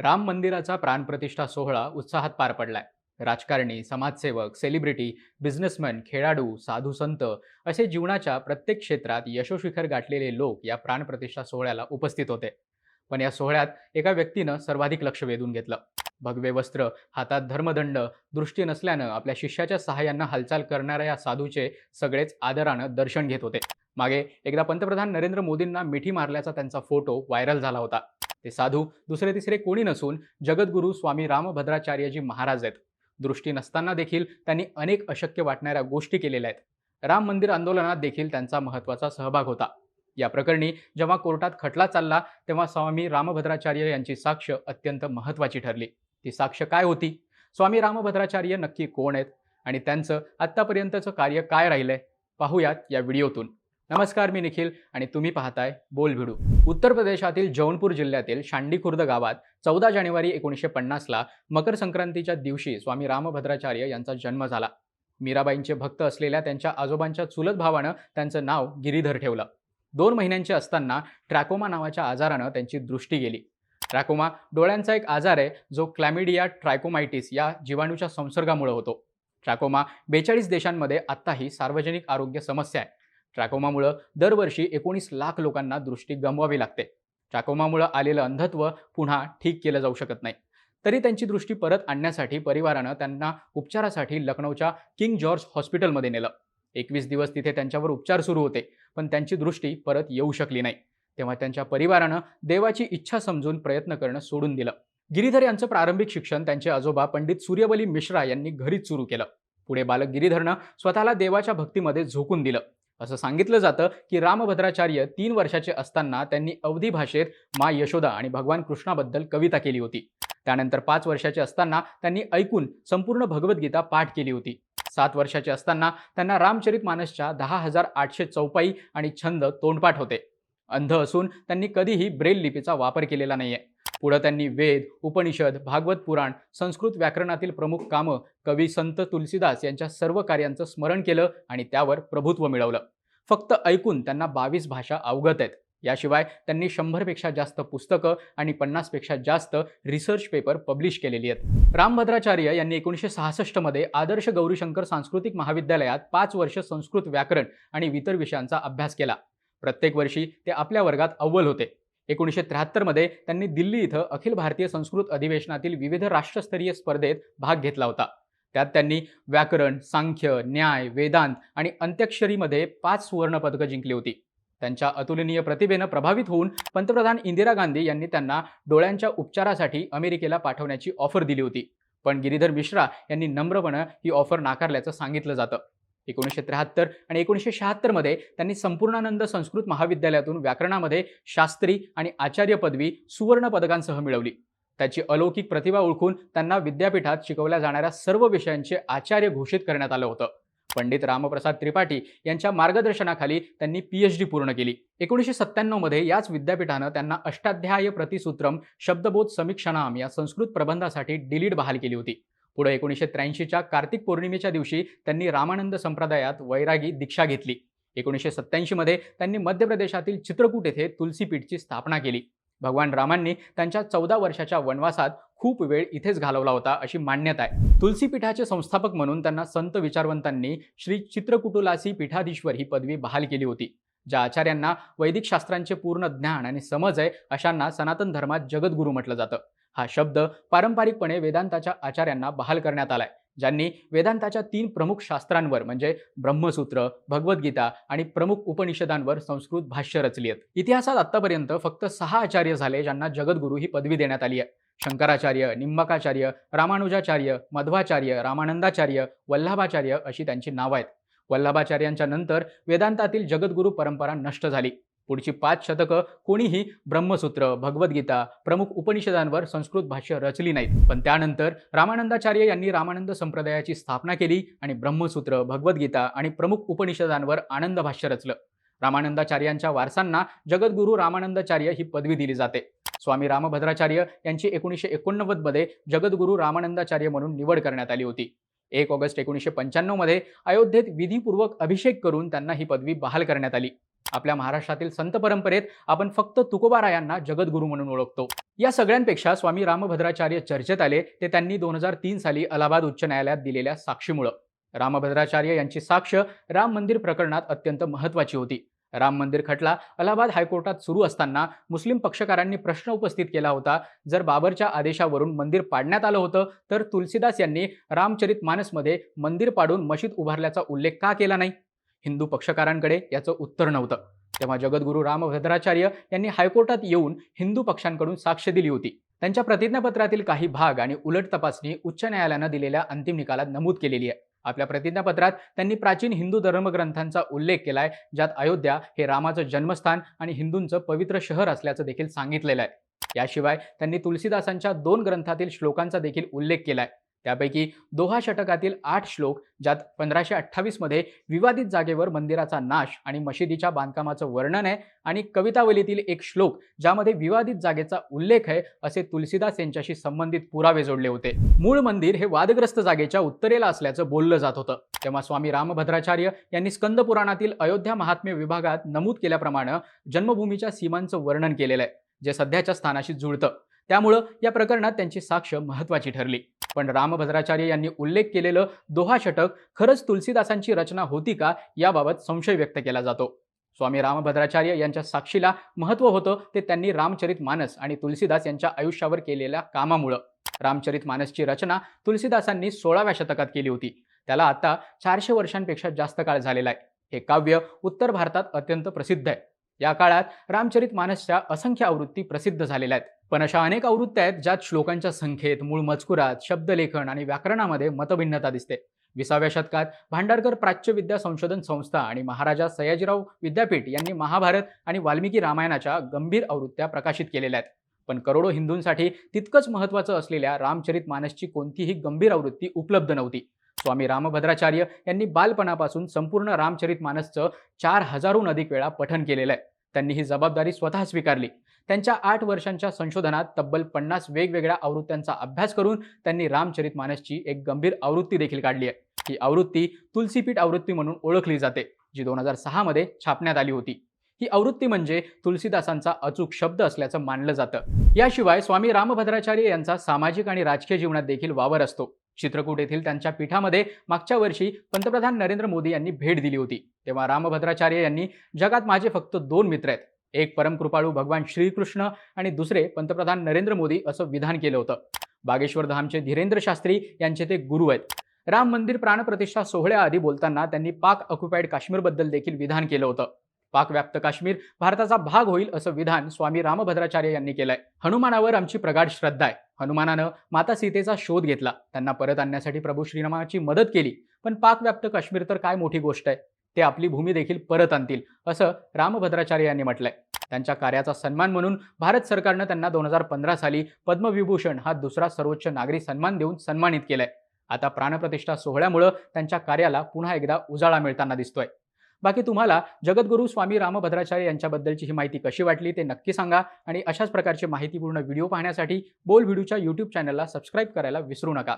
राम मंदिराचा प्राणप्रतिष्ठा सोहळा उत्साहात पार पडलाय. राजकारणी समाजसेवक सेलिब्रिटी बिझनेसमॅन खेळाडू साधू संत असे जीवनाच्या प्रत्येक क्षेत्रात यशोशिखर गाठलेले लोक या प्राणप्रतिष्ठा सोहळ्याला उपस्थित होते. पण या सोहळ्यात एका व्यक्तीनं सर्वाधिक लक्ष वेधून घेतलं. भगवे वस्त्र हातात धर्मदंड दृष्टी नसल्यानं आपल्या शिष्याच्या सहाय्यांना हालचाल करणाऱ्या या साधूचे सगळेच आदरानं दर्शन घेत होते. मागे एकदा पंतप्रधान नरेंद्र मोदींना मिठी मारल्याचा त्यांचा फोटो व्हायरल झाला होता. ते साधू दुसरे तिसरे कोणी नसून जगद्गुरू स्वामी रामभद्राचार्यजी महाराज आहेत. दृष्टी नसताना देखील त्यांनी अनेक अशक्य वाटणाऱ्या गोष्टी केलेल्या आहेत. राम मंदिर आंदोलनात देखील त्यांचा महत्त्वाचा सहभाग होता. या प्रकरणी जेव्हा कोर्टात खटला चालला तेव्हा स्वामी रामभद्राचार्य यांची साक्ष अत्यंत महत्त्वाची ठरली. ती साक्ष काय होती? स्वामी रामभद्राचार्य नक्की कोण आहेत? आणि त्यांचं आत्तापर्यंतचं कार्य काय राहिलंय? पाहूयात या व्हिडिओतून. नमस्कार मी निखिल आणि तुम्ही पाहताय बोल भिडू. उत्तर प्रदेशातील जौनपूर जिल्ह्यातील शांडी खुर्द गावात चौदा जानेवारी एकोणीसशे पन्नासला मकर संक्रांतीच्या दिवशी स्वामी रामभद्राचार्य यांचा जन्म झाला. मीराबाईंचे भक्त असलेल्या त्यांच्या आजोबांच्या चुलत भावानं त्यांचं नाव गिरीधर ठेवलं. दोन महिन्यांचे असताना ट्रॅकोमा नावाच्या आजारानं त्यांची दृष्टी गेली. ट्रॅकोमा डोळ्यांचा एक आजार आहे जो क्लॅमिडिया ट्रायकोमायटिस या जीवाणूच्या संसर्गामुळे होतो. ट्रॅकोमा बेचाळीस देशांमध्ये आत्ताही सार्वजनिक आरोग्य समस्या आहे. ट्रॅकोमामुळं दरवर्षी एकोणीस लाख लोकांना दृष्टी गमवावी लागते. ट्रॅकोमामुळं आलेलं अंधत्व पुन्हा ठीक केलं जाऊ शकत नाही. तरी त्यांची दृष्टी परत आणण्यासाठी परिवारानं त्यांना उपचारासाठी लखनौच्या किंग जॉर्ज हॉस्पिटलमध्ये नेलं. एकवीस दिवस तिथे त्यांच्यावर उपचार सुरू होते पण त्यांची दृष्टी परत येऊ शकली नाही. तेव्हा त्यांच्या परिवारानं देवाची इच्छा समजून प्रयत्न करणं सोडून दिलं. गिरीधर यांचं प्रारंभिक शिक्षण त्यांचे आजोबा पंडित सूर्यबली मिश्रा यांनी घरीच सुरू केलं. पुढे बालक गिरीधरनं स्वतःला देवाच्या भक्तीमध्ये झोकून दिलं. असं सांगितलं जातं की रामभद्राचार्य तीन वर्षाचे असताना त्यांनी अवधी भाषेत मा यशोदा आणि भगवान कृष्णाबद्दल कविता केली होती. त्यानंतर पाच वर्षाचे असताना त्यांनी ऐकून संपूर्ण भगवद्गीता पाठ केली होती. सात वर्षाचे असताना त्यांना रामचरित मानसच्या दहा हजार आठशे चौपाई आणि छंद तोंडपाठ होते. अंध असून त्यांनी कधीही ब्रेल लिपीचा वापर केलेला नाहीये. पुढं त्यांनी वेद उपनिषद भागवत पुराण संस्कृत व्याकरणातील प्रमुख कामं कवी संत तुलसीदास यांच्या सर्व कार्यांचं स्मरण केलं आणि त्यावर प्रभुत्व मिळवलं. फक्त ऐकून त्यांना बावीस भाषा अवगत आहेत. याशिवाय त्यांनी शंभरपेक्षा जास्त पुस्तकं आणि पन्नासपेक्षा जास्त रिसर्च पेपर पब्लिश केलेली आहेत. रामभद्राचार्य यांनी एकोणीसशे सहासष्टमध्ये आदर्श गौरीशंकर सांस्कृतिक महाविद्यालयात पाच वर्ष संस्कृत व्याकरण आणि इतर विषयांचा अभ्यास केला. प्रत्येक वर्षी ते आपल्या वर्गात अव्वल होते. एकोणीसशे त्र्याहत्तरमध्ये त्यांनी दिल्ली इथं अखिल भारतीय संस्कृत अधिवेशनातील विविध राष्ट्रस्तरीय स्पर्धेत भाग घेतला होता. त्यात त्यांनी व्याकरण सांख्य न्याय वेदांत आणि अंत्यक्षरीमध्ये पाच सुवर्णपदकं जिंकली होती. त्यांच्या अतुलनीय प्रतिभेनं प्रभावित होऊन पंतप्रधान इंदिरा गांधी यांनी त्यांना डोळ्यांच्या उपचारासाठी अमेरिकेला पाठवण्याची ऑफर दिली होती. पण गिरीधर मिश्रा यांनी नम्रपणे ही ऑफर नाकारल्याचं सांगितलं जातं. एकोणीसशे त्र्याहत्तर आणि एकोणीसशे शहात्तरमध्ये त्यांनी संपूर्णानंद संस्कृत महाविद्यालयातून व्याकरणामध्ये शास्त्री आणि आचार्य पदवी सुवर्ण पदकांसह मिळवली. त्याची अलौकिक प्रतिभा ओळखून त्यांना विद्यापीठात शिकवल्या जाणाऱ्या सर्व विषयांचे आचार्य घोषित करण्यात आलं होतं. पंडित रामप्रसाद त्रिपाठी यांच्या मार्गदर्शनाखाली त्यांनी पीएच डी पूर्ण केली. एकोणीसशे सत्त्याण्णवमध्ये याच विद्यापीठानं त्यांना अष्टाध्याय प्रतिसूत्रम शब्दबोध समीक्षणाम या संस्कृत प्रबंधासाठी डिलीट बहाल केली होती. पुढे एकोणीसशे त्र्याऐंशीच्या कार्तिक पौर्णिमेच्या दिवशी त्यांनी रामानंद संप्रदायात वैरागी दीक्षा घेतली. एकोणीसशे सत्त्याऐंशीमध्ये त्यांनी मध्य प्रदेशातील चित्रकूट येथे तुलसीपीठची स्थापना केली. भगवान रामांनी त्यांच्या चौदा वर्षाच्या वनवासात खूप वेळ इथेच घालवला होता अशी मान्यता आहे. तुलसीपीठाचे संस्थापक म्हणून त्यांना संत विचारवंतांनी श्री चित्रकुटुलासी पीठाधीश्वर ही पदवी बहाल केली होती. ज्या आचार्यांना वैदिक शास्त्रांचे पूर्ण ज्ञान आणि समज आहे अशांना सनातन धर्मात जगद्गुरू म्हटलं जातं. हा शब्द पारंपरिकपणे वेदांताच्या आचार्यांना बहाल करण्यात आलाय. ज्यांनी वेदांताच्या तीन प्रमुख शास्त्रांवर म्हणजे ब्रह्मसूत्र भगवद्गीता आणि प्रमुख उपनिषदांवर संस्कृत भाष्य रचली आहेत. इतिहासात आतापर्यंत फक्त सहा आचार्य झाले ज्यांना जगद्गुरू ही पदवी देण्यात आली आहे. शंकराचार्य निंबकाचार्य रामानुजाचार्य मध्वाचार्य रामानंदाचार्य वल्लभाचार्य अशी त्यांची नावं आहेत. वल्लभाचार्यांच्या नंतर वेदांतातील जगद्गुरू परंपरा नष्ट झाली. पुढची पाच शतकं कोणीही ब्रह्मसूत्र भगवद्गीता प्रमुख उपनिषदांवर संस्कृत भाष्य रचली नाहीत. पण त्यानंतर रामानंदाचार्य यांनी रामानंद संप्रदायाची स्थापना केली आणि ब्रह्मसूत्र भगवद्गीता आणि प्रमुख उपनिषदांवर आनंद भाष्य रचलं. रामानंदाचार्यांच्या वारसांना जगद्गुरू रामानंदाचार्य ही पदवी दिली जाते. स्वामी रामभद्राचार्य यांची एकोणीसशे एकोणनव्वदमध्ये जगद्गुरू रामानंदाचार्य म्हणून निवड करण्यात आली होती. एक ऑगस्ट एकोणीसशे पंच्याण्णवमध्ये अयोध्येत विधीपूर्वक अभिषेक करून त्यांना ही पदवी बहाल करण्यात आली. आपल्या महाराष्ट्रातील संत परंपरेत आपण फक्त तुकोबारायांना जगद्गुरू म्हणून ओळखतो. या सगळ्यांपेक्षा स्वामी रामभद्राचार्य चर्चेत आले ते त्यांनी दोन हजार तीन साली अलाहाबाद उच्च न्यायालयात दिलेल्या साक्षीमुळं. रामभद्राचार्य यांची साक्ष राम मंदिर प्रकरणात अत्यंत महत्वाची होती. राम मंदिर खटला अलाहाबाद हायकोर्टात सुरू असताना मुस्लिम पक्षकारांनी प्रश्न उपस्थित केला होता. जर बाबरच्या आदेशावरून मंदिर पाडण्यात आलं होतं तर तुलसीदास यांनी रामचरित मानसमध्ये मंदिर पाडून मशीद उभारल्याचा उल्लेख का केला नाही? हिंदू पक्षकारांकडे याचं उत्तर नव्हतं. तेव्हा जगद्गुरू रामभद्राचार्य यांनी हायकोर्टात येऊन हिंदू पक्षांकडून साक्ष दिली होती. त्यांच्या प्रतिज्ञापत्रातील काही भाग आणि उलट तपासणी उच्च न्यायालयानं दिलेल्या अंतिम निकालात नमूद केलेली आहे. आपल्या प्रतिज्ञापत्रात त्यांनी प्राचीन हिंदू धर्मग्रंथांचा उल्लेख केलाय ज्यात अयोध्या हे रामाचं जन्मस्थान आणि हिंदूंचं पवित्र शहर असल्याचं देखील सांगितलेलं आहे. याशिवाय त्यांनी तुलसीदासांच्या दोन ग्रंथातील श्लोकांचा देखील उल्लेख केलाय. त्यापैकी दोहा षटकातील आठ श्लोक ज्यात पंधराशे अठ्ठावीसमध्ये विवादित जागेवर मंदिराचा नाश आणि मशिदीच्या बांधकामाचं वर्णन आहे आणि कवितावलीतील एक श्लोक ज्यामध्ये विवादित जागेचा उल्लेख आहे असे तुलसीदास यांच्याशी संबंधित पुरावे जोडले होते. मूळ मंदिर हे वादग्रस्त जागेच्या उत्तरेला असल्याचं बोललं जात होतं. तेव्हा स्वामी रामभद्राचार्य यांनी स्कंद पुराणातील अयोध्या महात्म्य विभागात नमूद केल्याप्रमाणे जन्मभूमीच्या सीमांचं वर्णन केलेलं आहे जे सध्याच्या स्थानाशी जुळतं. त्यामुळं या प्रकरणात त्यांची साक्ष महत्वाची ठरली. पण रामभद्राचार्य यांनी उल्लेख केलेलं दोहा षटक खरंच तुलसीदासांची रचना होती का याबाबत संशय व्यक्त केला जातो. स्वामी रामभद्राचार्य यांच्या साक्षीला महत्त्व होतं ते त्यांनी रामचरित मानस आणि तुलसीदास यांच्या आयुष्यावर केलेल्या कामामुळं. रामचरित मानसची रचना तुलसीदासांनी सोळाव्या शतकात केली होती. त्याला आता चारशे वर्षांपेक्षा जास्त काळ झालेला आहे. हे काव्य उत्तर भारतात अत्यंत प्रसिद्ध आहे. या काळात रामचरित मानसच्या असंख्य आवृत्ती प्रसिद्ध झालेल्या आहेत. पण अशा अनेक आवृत्त्या आहेत ज्यात श्लोकांच्या संख्येत मूळ मजकुरात शब्दलेखन आणि व्याकरणामध्ये मतभिन्नता दिसते. विसाव्या शतकात भांडारकर प्राच्यविद्या संशोधन संस्था आणि महाराजा सयाजीराव विद्यापीठ यांनी महाभारत आणि वाल्मिकी रामायणाच्या गंभीर आवृत्त्या प्रकाशित केलेल्या आहेत. पण करोडो हिंदूंसाठी तितकंच महत्त्वाचं असलेल्या रामचरित मानसची कोणतीही गंभीर आवृत्ती उपलब्ध नव्हती. स्वामी रामभद्राचार्य यांनी बालपणापासून संपूर्ण रामचरित मानसचं चार हजारहून अधिक वेळा पठन केलेलं आहे. त्यांनी ही जबाबदारी स्वतः स्वीकारली. त्यांच्या आठ वर्षांच्या संशोधनात तब्बल पन्नास वेगवेगळ्या आवृत्त्यांचा अभ्यास करून त्यांनी रामचरित मानसची एक गंभीर आवृत्ती देखील काढली आहे. ही आवृत्ती तुलसीपीठ आवृत्ती म्हणून ओळखली जाते जी दोन हजार सहामध्ये छापण्यात आली होती. ही आवृत्ती म्हणजे तुलसीदासांचा अचूक शब्द असल्याचं मानलं जातं. याशिवाय स्वामी रामभद्राचार्य यांचा सामाजिक आणि राजकीय जीवनात देखील वावर असतो. चित्रकूट येथील त्यांच्या पीठामध्ये मागच्या वर्षी पंतप्रधान नरेंद्र मोदी यांनी भेट दिली होती. तेव्हा रामभद्राचार्य यांनी जगात माझे फक्त दोन मित्र आहेत. एक परमकृपाळू भगवान श्रीकृष्ण आणि दुसरे पंतप्रधान नरेंद्र मोदी असं विधान केलं होतं. बागेश्वर धामचे धीरेंद्र शास्त्री यांचे ते गुरु आहेत. राम मंदिर प्राणप्रतिष्ठा सोहळ्याआधी बोलताना त्यांनी पाक ऑक्युपाईड काश्मीरबद्दल देखील विधान केलं होतं. पाक व्याप्त काश्मीर भारताचा भाग होईल असं विधान स्वामी रामभद्राचार्य यांनी केलंय. हनुमानावर आमची प्रगाढ श्रद्धा आहे. हनुमानानं माता सीतेचा शोध घेतला. त्यांना परत आणण्यासाठी प्रभू श्रीरामाची मदत केली. पण पाकव्याप्त काश्मीर तर काय मोठी गोष्ट आहे? ते आपली भूमी देखील परत आणतील असं रामभद्राचार्य यांनी म्हटलंय. त्यांच्या कार्याचा सन्मान म्हणून भारत सरकारनं त्यांना दोन हजार पंधरा साली पद्मविभूषण हा दुसरा सर्वोच्च नागरी सन्मान देऊन सन्मानित केलाय. आता प्राणप्रतिष्ठा सोहळ्यामुळं त्यांच्या कार्याला पुन्हा एकदा उजाळा मिळताना दिसतोय. बाकी तुम्हाला जगद्गुरू स्वामी रामभद्राचार्य यांच्याबद्दलची ही माहिती कशी वाटली ते नक्की सांगा आणि अशाच प्रकारचे माहितीपूर्ण व्हिडिओ पाहण्यासाठी बोल व्हिडिओच्या यूट्यूब चॅनलला सबस्क्राईब करायला विसरू नका.